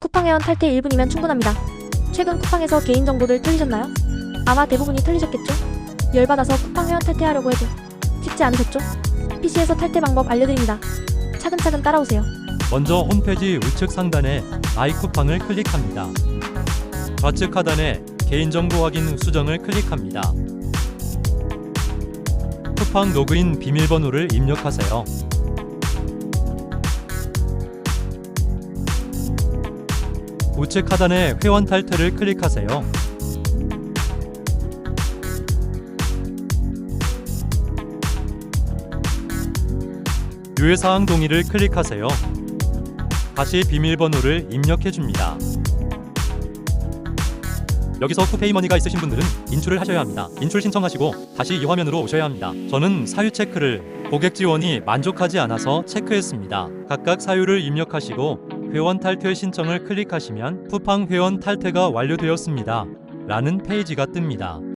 쿠팡 회원 탈퇴 1분이면 충분합니다. 최근 쿠팡에서 개인 정보들 틀리셨나요? 아마 대부분이 틀리셨겠죠? 열받아서 쿠팡 회원 탈퇴하려고 해도 쉽지 않으셨죠? PC에서 탈퇴 방법 알려드립니다. 차근차근 따라오세요. 먼저 홈페이지 우측 상단에 아이 쿠팡을 클릭합니다. 좌측 하단에 개인정보 확인 수정을 클릭합니다. 쿠팡 로그인 비밀번호를 입력하세요. 우측 하단에 회원 탈퇴를 클릭하세요. 유효사항 동의를 클릭하세요. 다시 비밀번호를 입력해 줍니다. 여기서 쿠페이머니가 있으신 분들은 인출을 하셔야 합니다. 인출 신청하시고 다시 이 화면으로 오셔야 합니다. 저는 사유 체크를 고객 지원이 만족하지 않아서 체크했습니다. 각각 사유를 입력하시고 회원 탈퇴 신청을 클릭하시면 쿠팡 회원 탈퇴가 완료되었습니다. 라는 페이지가 뜹니다.